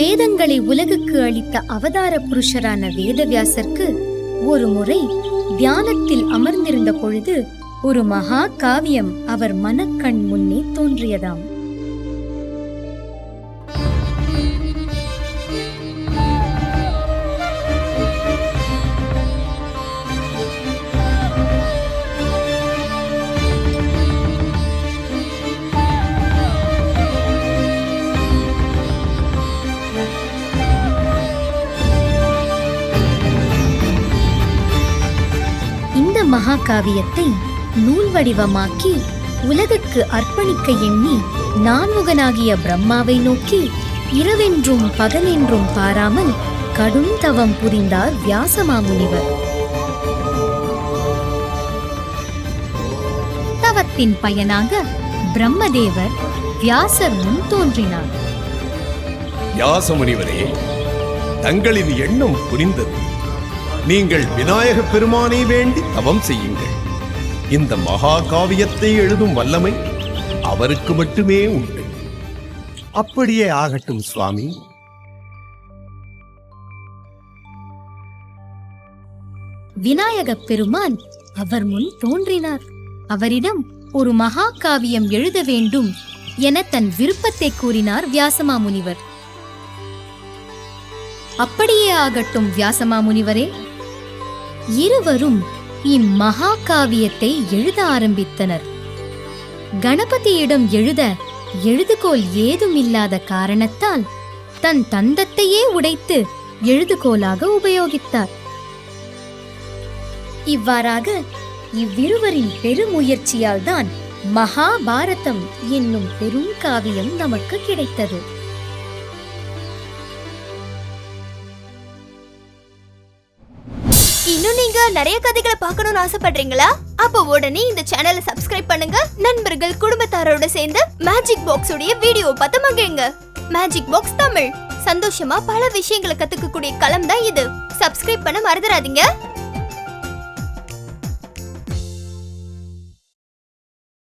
வேதங்களை உலகுக்கு அளித்த அவதார புருஷரான வேதவியாசருக்கு ஒரு முறை தியானத்தில் அமர்ந்திருந்த பொழுது ஒரு மகா காவியம் அவர் மனக்கண் முன்னே தோன்றியதாம். மகாகாவியத்தை நூல் வடிவமாக்கி உலகுக்கு அர்ப்பணிக்க எண்ணி நான்முகனாகிய பிரம்மாவை நோக்கி இரவென்றும் பகலென்றும் பாராமல் கடும் தவம் புரிந்தார் வியாசமாமுனிவர். தவத்தின் பயனாக பிரம்மதேவர் வியாசர் முன் தோன்றினார். வியாசமுனிவரே தங்களின் எண்ணம் புரிந்தது. நீங்கள் விநாயக பெருமானை வேண்டி தவம் செய்யுங்கள். இந்த மகா காவியத்தை எழுதும் வல்லமை அவருக்கு மட்டுமே உண்டு. அப்படியே ஆகட்டும் சுவாமி. விநாயகப் பெருமான் அவர் முன் தோன்றினார். அவரிடம் ஒரு மகாகாவியம் எழுத வேண்டும் என தன் விருப்பத்தை கூறினார் வியாசமாமுனிவர். அப்படியே ஆகட்டும் வியாசமாமுனிவரே. இருவரும் இம்மகாகாவியத்தை எழுத ஆரம்பித்தனர். கணபதியிடம் எழுத எழுதுகோல் ஏதும் இல்லாத காரணத்தால் தன் தந்தத்தையே உடைத்து எழுதுகோலாக உபயோகித்தார். இவ்வாறாக இவ்விருவரின் பெருமுயற்சியால் தான் மகாபாரதம் என்னும் பெரும் காவியம் நமக்கு கிடைத்தது. இன்னும் நீங்க நிறைய கதைகளை பார்க்கணும்னு ஆசைப்படுறீங்களா? அப்ப உடனே இந்த சேனலை சப்ஸ்கிரைப் பண்ணுங்க. நண்பர்கள் குடும்பத்தாரோட சேர்ந்து மேஜிக் பாக்ஸ் உடைய வீடியோ பார்த்து மகிழுங்க. Magic box Tamil. சந்தோஷமா பல விஷயங்களை கத்துக்கக்கூடிய களம் தான் இது. சப்ஸ்கிரைப் பண்ண மறந்துடாதீங்க.